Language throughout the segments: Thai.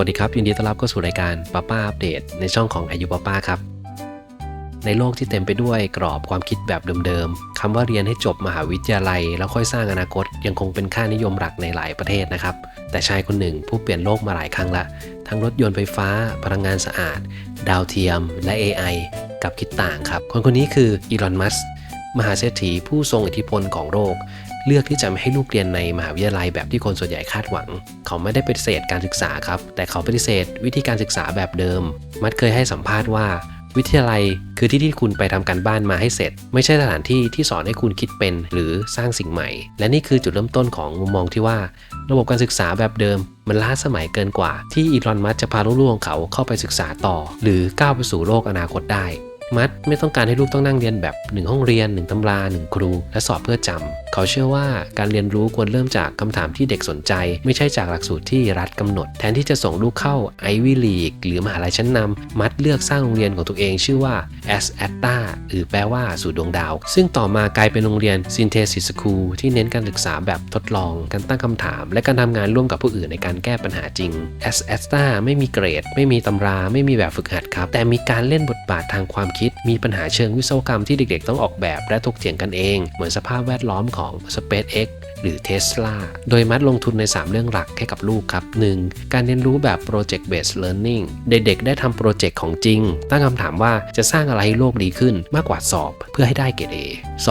วัสดีครับยินดีต้อนรับเข้าสู่รายการป้าป้าอัปเดต ในช่องของอายุป้าป้าครับ ในโลกที่เต็มไปด้วยกรอบความคิดแบบเดิมๆคำว่าเรียนให้จบมหาวิทยาลัย แล้วค่อยสร้างอนาคตยังคงเป็นค่านิยมหลักในหลายประเทศนะครับ แต่ชายคนหนึ่งผู้เปลี่ยนโลกมาหลายครั้งละ ทั้งรถยนต์ไฟฟ้า พลังงานสะอาด ดาวเทียม และ AI กับคิดต่างครับ คนคนนี้คืออีลอนมัสก์มหาเศรษฐีผู้ทรงอิทธิพลของโลก เลือกที่จะไม่ให้ลูกเรียนในมหาวิทยาลัยแบบที่คนส่วนใหญ่คาดหวัง เขาไม่ได้ปฏิเสธการศึกษาครับ แต่เขาปฏิเสธวิธีการศึกษาแบบเดิม มัดเคยให้สัมภาษณ์ว่า วิทยาลัยคือที่ที่คุณไปทำการบ้านมาให้เสร็จ ไม่ใช่สถานที่ที่สอนให้คุณคิดเป็น หรือสร้างสิ่งใหม่ และนี่คือจุดเริ่มต้นของมุมมองที่ว่า ระบบการศึกษาแบบเดิม มันล้าสมัยเกินกว่า ที่อีลอนมัสจะพาลูกๆของเขาเข้าไปศึกษาต่อ หรือก้าวไปสู่โลกอนาคตได้มัดไม่ต้องการให้ลูกต้องนั่งเรียนแบบ 1 ห้องเรียน 1ตำรา 1 ครู และสอบเพื่อจำ เขาเชื่อว่าการเรียนรู้ควรเริ่มจากคำถามที่เด็กสนใจ ไม่ใช่จากหลักสูตรที่รัฐกำหนด แทนที่จะส่งลูกเข้าไอวิลีกหรือมหาลัยชั้นนำมัดเลือกสร้างโรงเรียนของตัวเองชื่อว่า a s a t a หรือแปลว่าสู่ดวงดาว ซึ่งต่อมากลายเป็นโรงเรียน Synthesis School ที่เน้นการศึกษาแบบทดลอง การตั้งคำถาม และการทำงานร่วมกับผู้อื่นในการแก้ปัญหาจริง a s a t a ไม่มีเกรด ไม่มีตำรา ไม่มีแบบฝึกหัดครับ แต่มีการเล่นบทบาททางความคิด มีปัญหาเชิงวิศวกรรมที่เด็กๆ ต้องออกแบบและถกเถียงกันเอง เหมือนสภาพแวดล้อมของของ SpaceX หรือ Tesla โดยมัดลงทุนใน 3 เรื่องหลักให้กับลูกครับ 1. การเรียนรู้แบบ Project Based Learning เด็กๆ ได้ทำโปรเจกต์ของจริง ตั้งคำถามว่าจะสร้างอะไรให้โลกดีขึ้นมากกว่าสอบเพื่อให้ได้เกรด A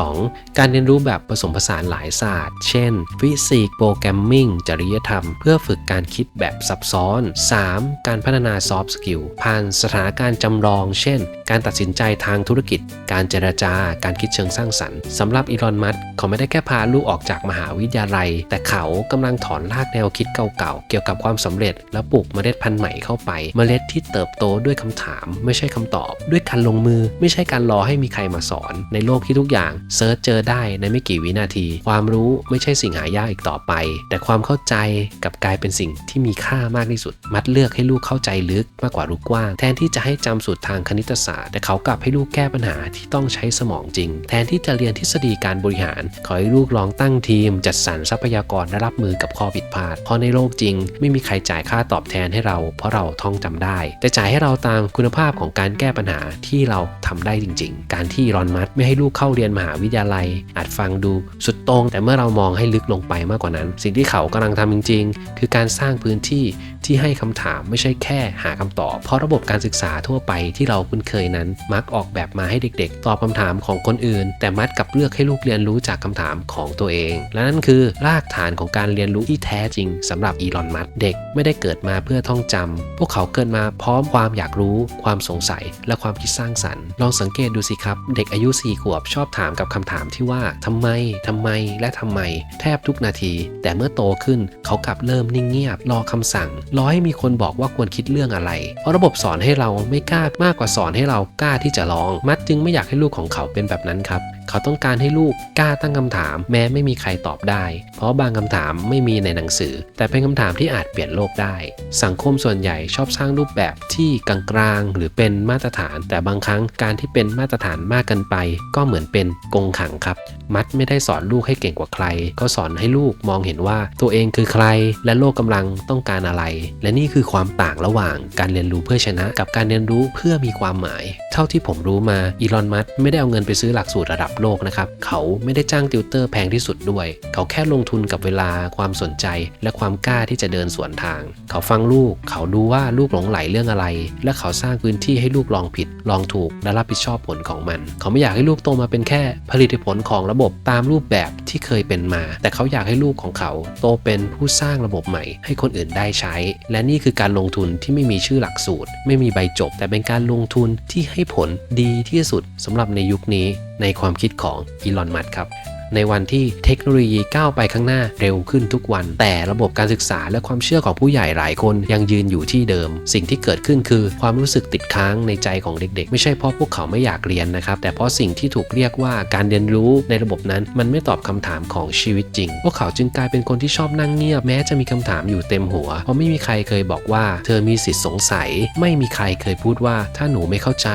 2. การเรียนรู้แบบผสมผสานหลายศาสตร์ เช่น ฟิสิกส์ โปรแกรมมิ่ง จริยธรรม เพื่อฝึกการคิดแบบซับซ้อน 3. การพัฒนา Soft Skill ผ่านสถานการณ์จำลอง เช่น การตัดสินใจทางธุรกิจ การเจรจาการคิดเชิงสร้างสรรค์สำหรับอีลอน มัสก์เขาไม่ได้แค่พาลูกออกจากมหาวิทยาลัย แต่เขากำลังถอนรากแนวคิดเก่าๆ เกี่ยวกับความสำเร็จ แล้วปลูกเมล็ดพันธุ์ใหม่เข้าไป เมล็ดที่เติบโตด้วยคำถาม ไม่ใช่คำตอบ ด้วยการลงมือ ไม่ใช่การรอให้มีใครมาสอน ในโลกที่ทุกอย่างเซิร์ชเจอได้ในไม่กี่วินาที ความรู้ไม่ใช่สิ่งหายากอีกต่อไป แต่ความเข้าใจกับกลายเป็นสิ่งที่มีค่ามากที่สุด มัดเลือกให้ลูกเข้าใจลึกมากกว่ารู้กว้าง แทนที่จะให้จำสูตรทางคณิตศาสตร์ แต่เขากลับให้ลูกแก้ปัญหาที่ต้องใช้สมองจริง แทนที่จะเรียนทฤษฎีการบริหาร ขอให้ลูกลองตั้งทีมจัดสรรทรัพยากรและรับมือกับข้อผิดพลาด เพราะในโลกจริง ไม่มีใครจ่ายค่าตอบแทนให้เรา เพราะเราท่องจำได้ แต่จ่ายให้เราตามคุณภาพของการแก้ปัญหาที่เราทำได้จริง ๆ การที่รอนมัสไม่ให้ลูกเข้าเรียนมหาวิทยาลัย อาจฟังดูสุดตรง แต่เมื่อเรามองให้ลึกลงไปมากกว่านั้น สิ่งที่เขากำลังทำจริง ๆ คือการสร้างพื้นที่ ที่ให้คำถามไม่ใช่แค่หาคำตอบ เพราะระบบการศึกษาทั่วไปที่เราคุ้นเคยนั้น มักออกแบบมาให้เด็กๆ ตอบคำถามของคนอื่น แต่มัดกับเลือกให้ลูกเรียนรู้จากคำถามของตัวเอง และนั่นคือรากฐานของการเรียนรู้ที่แท้จริงสำหรับอีลอนมัสก์เด็กไม่ได้เกิดมาเพื่อท่องจำพวกเขาเกิดมาพร้อมความอยากรู้ความสงสัย และความคิดสร้างสรรค์ ลองสังเกตดูสิครับ เด็กอายุ 4 ขวบชอบถามกับคำถามที่ว่าทำไมทำไมและทำไม แทบทุกนาที แต่เมื่อโตขึ้นเขากลับเริ่มนิ่งเงียบรอคำสั่งรอให้มีคนบอกว่าควรคิดเรื่องอะไร เพราะระบบสอนให้เราไม่กล้ามากกว่าสอนให้เรากล้าที่จะลอง มัดจึงไม่อยากให้ลูกของเขาเป็นแบบนั้นครับ เขาต้องการให้ลูกกล้าตั้งคำถาม แม้ไม่มีใครตอบได้ เพราะบางคำถามไม่มีในหนังสือ แต่เป็นคำถามที่อาจเปลี่ยนโลกได้ สังคมส่วนใหญ่ชอบสร้างรูปแบบที่กลางๆหรือเป็นมาตรฐาน แต่บางครั้งการที่เป็นมาตรฐานมากเกินไป ก็เหมือนเป็นกงขังครับ มัดไม่ได้สอนลูกให้เก่งกว่าใคร ก็สอนให้ลูกมองเห็นว่าตัวเองคือใคร และโลกกำลังต้องการอะไร และนี่คือความต่างระหว่างการเรียนรู้เพื่อชนะ กับการเรียนรู้เพื่อมีความหมาย เท่าที่ผมรู้มาอีลอนมัสไม่ได้เอาเงินไปซื้อหลักสูตรระดับโลกนะครับ เขาไม่ได้จ้างติวเตอร์แพงที่สุดด้วย เขาแค่ลงทุนกับเวลาความสนใจ และความกล้าที่จะเดินสวนทาง เขาฟังลูก เขาดูว่าลูกหลงไหลเรื่องอะไร และเขาสร้างพื้นที่ให้ลูกลองผิด ลองถูกและรับผิดชอบผลของมัน เขาไม่อยากให้ลูกโตมาเป็นแค่ผลิตผลของระบบตามรูปแบบที่เคยเป็นมา แต่เขาอยากให้ลูกของเขา โตเป็นผู้สร้างระบบใหม่ ให้คนอื่นได้ใช้ และนี่คือการลงทุนที่ไม่มีชื่อหลักสูตร ไม่มีใบจบ แต่เป็นการลงทุนที่ให้ผลดีที่สุดสำหรับในยุคนี้ในความคิดของอีลอน มัสครับ ในวันที่เทคโนโลยีก้าวไปข้างหน้าเร็วขึ้นทุกวัน แต่ระบบการศึกษาและความเชื่อของผู้ใหญ่หลายคนยังยืนอยู่ที่เดิม สิ่งที่เกิดขึ้นคือความรู้สึกติดค้างในใจของเด็กๆ ไม่ใช่เพราะพวกเขาไม่อยากเรียนนะครับ แต่เพราะสิ่งที่ถูกเรียกว่าการเรียนรู้ในระบบนั้นมันไม่ตอบคำถามของชีวิตจริง พวกเขาจึงกลายเป็นคนที่ชอบนั่งเงียบแม้จะมีคำถามอยู่เต็มหัว เพราะไม่มีใครเคยบอกว่า เธอมีสิทธิ์สงสัย ไม่มีใครเคยพูดว่าถ้าหนูไม่เข้าใจ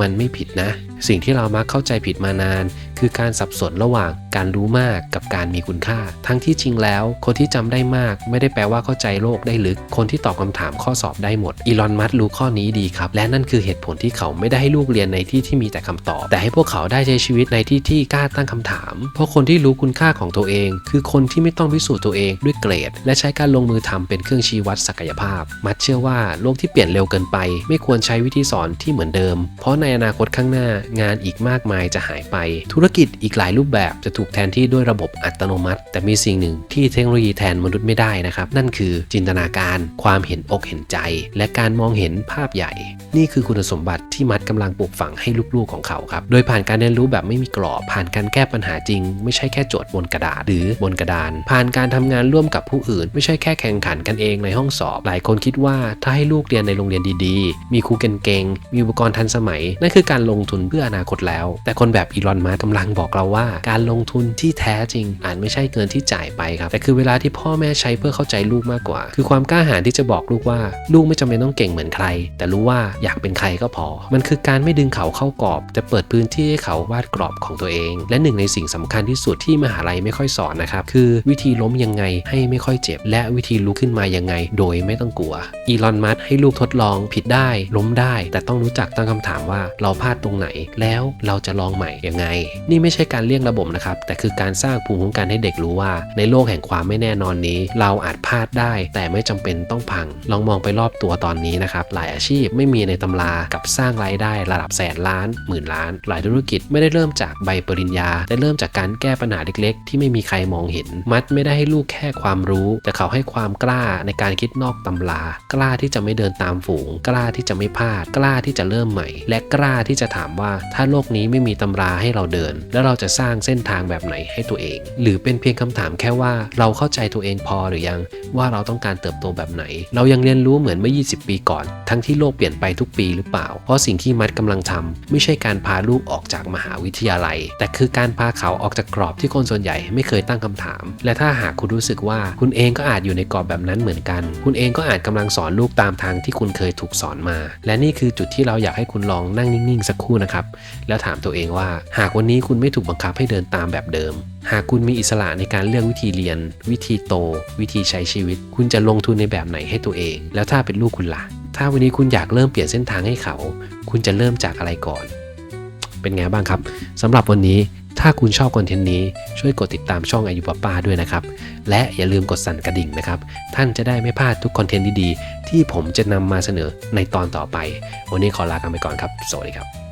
มันไม่ผิดนะ สิ่งที่เรามักเข้าใจผิดมานาน คือการสับสนระหว่างการรู้มากกับการมีคุณค่า ทั้งที่จริงแล้ว คนที่จำได้มาก ไม่ได้แปลว่าเข้าใจโลกได้ลึก คนที่ตอบคำถามข้อสอบได้หมดอีลอนมัสรู้ข้อนี้ดีครับ และนั่นคือเหตุผลที่เขาไม่ได้ให้ลูกเรียนในที่ที่มีแต่คำตอบ แต่ให้พวกเขาได้ใช้ชีวิตในที่ที่กล้าตั้งคำถาม เพราะคนที่รู้คุณค่าของตัวเอง คือคนที่ไม่ต้องพิสูจน์ตัวเองด้วยเกรด และใช้การลงมือทำเป็นเครื่องชี้วัดศักยภาพ มัดเชื่อว่าโลกที่เปลี่ยนเร็วเกินไป ไม่ควรใช้วิธีสอนที่เหมือนเดิม เพราะในอนาคตข้างหน้างานอีกมากมายจะหายไปธุรกิจอีกหลายรูปแบบจะถูกแทนที่ด้วยระบบอัตโนมัติ แต่มีสิ่งหนึ่งที่เทคโนโลยีแทนมนุษย์ไม่ได้นะครับ นั่นคือจินตนาการความเห็นอกเห็นใจ และการมองเห็นภาพใหญ่ นี่คือคุณสมบัติที่มัดกำลังปลูกฝังให้ลูกๆของเขาครับ โดยผ่านการเรียนรู้แบบไม่มีกรอบ ผ่านการแก้ปัญหาจริง ไม่ใช่แค่โจทย์บนกระดาษหรือบนกระดาน ผ่านการทำงานร่วมกับผู้อื่น ไม่ใช่แค่แข่งขันกันเองในห้องสอบ หลายคนคิดว่าถ้าให้ลูกเรียนในโรงเรียนดีๆ มีครูเก่งๆมีอุปกรณ์ทันสมัยนั่นคือการลงทุนเพื่ออนาคตแล้ว แต่คนแบบอีลอนมัสก์กำลังบอกเราว่า การลงทุนที่แท้จริงอาจไม่ใช่เงินที่จ่ายไปครับ แต่คือเวลาที่พ่อแม่ใช้เพื่อเข้าใจลูกมากกว่า คือความกล้าหาญที่จะบอกลูกว่า ลูกไม่จำเป็นต้องเก่งเหมือนใคร แต่รู้ว่าอยากเป็นใครก็พอ มันคือการไม่ดึงเขาเข้ากรอบ แต่เปิดพื้นที่ให้เขาวาดกรอบของตัวเอง และหนึ่งในสิ่งสำคัญที่สุดที่มหาลัยไม่ค่อยสอนนะครับคือวิธีล้มยังไงให้ไม่ค่อยเจ็บ และวิธีลุกขึ้นมายังไง โดยไม่ต้องกลัวอีลอนมัสให้ลูกทดลองผิดได้ ล้มได้ แต่ต้องรู้จักตั้งคำถามว่าเราพลาดตรงไหน แล้วเราจะลองใหม่ยังไงนี่ไม่ใช่การเลี่ยงระบบนะครับ แต่คือการสร้างภูมิคุ้มกันให้เด็กรู้ว่า ในโลกแห่งความไม่แน่นอนนี้ เราอาจพลาดได้ แต่ไม่จำเป็นต้องพัง ลองมองไปรอบตัวตอนนี้นะครับ หลายอาชีพไม่มีในตำรากับสร้างรายได้ระดับแสนล้านหมื่นล้าน หลายธุรกิจไม่ได้เริ่มจากใบปริญญา แต่เริ่มจากการแก้ปัญหาเล็ก ๆ ที่ไม่มีใครมองเห็น มัดไม่ได้ให้ลูกแค่ความรู้ แต่เขาให้ความกล้าในการคิดนอกตำรา กล้าที่จะไม่เดินตามฝูง กล้าที่จะไม่พลาด กล้าที่จะเริ่มใหม่ และกล้าที่จะถามว่าถ้าโลกนี้ไม่มีตำราให้เราเดินแล้วเราจะสร้างเส้นทางแบบไหนให้ตัวเอง หรือเป็นเพียงคำถามแค่ว่าเราเข้าใจตัวเองพอหรือยังว่าเราต้องการเติบโตแบบไหน เรายังเรียนรู้เหมือนเมื่อ 20 ปีก่อน ทั้งที่โลกเปลี่ยนไปทุกปีหรือเปล่า เพราะสิ่งที่มัดกำลังทำไม่ใช่การพาลูกออกจากมหาวิทยาลัย แต่คือการพาเขาออกจากกรอบที่คนส่วนใหญ่ไม่เคยตั้งคำถาม และถ้าหากคุณรู้สึกว่า คุณเองก็อาจอยู่ในกรอบแบบนั้นเหมือนกัน คุณเองก็อาจกำลังสอนลูกตามทางที่คุณเคยถูกสอนมา และนี่คือจุดที่เราอยากให้คุณลองนั่งนิ่งๆสักครู่นะครับแล้วถามตัวเองว่า หากวันนี้คุณไม่ถูกบังคับให้เดินตามแบบเดิม หากคุณมีอิสระในการเลือกวิธีเรียน วิธีโต วิธีใช้ชีวิต คุณจะลงทุนในแบบไหนให้ตัวเอง แล้วถ้าเป็นลูกคุณล่ะ ถ้าวันนี้คุณอยากเริ่มเปลี่ยนเส้นทางให้เขา คุณจะเริ่มจากอะไรก่อน เป็นไงบ้างครับสำหรับวันนี้ถ้าคุณชอบคอนเทนต์นี้ช่วยกดติดตามช่องอายุปป้าด้วยนะครับ และอย่าลืมกดสั่นกระดิ่งนะครับ ท่านจะได้ไม่พลาดทุกคอนเทนต์ดีๆ ที่ผมจะนำมาเสนอในตอนต่อไป วันนี้ขอลากันไปก่อนครับ สวัสดีครับ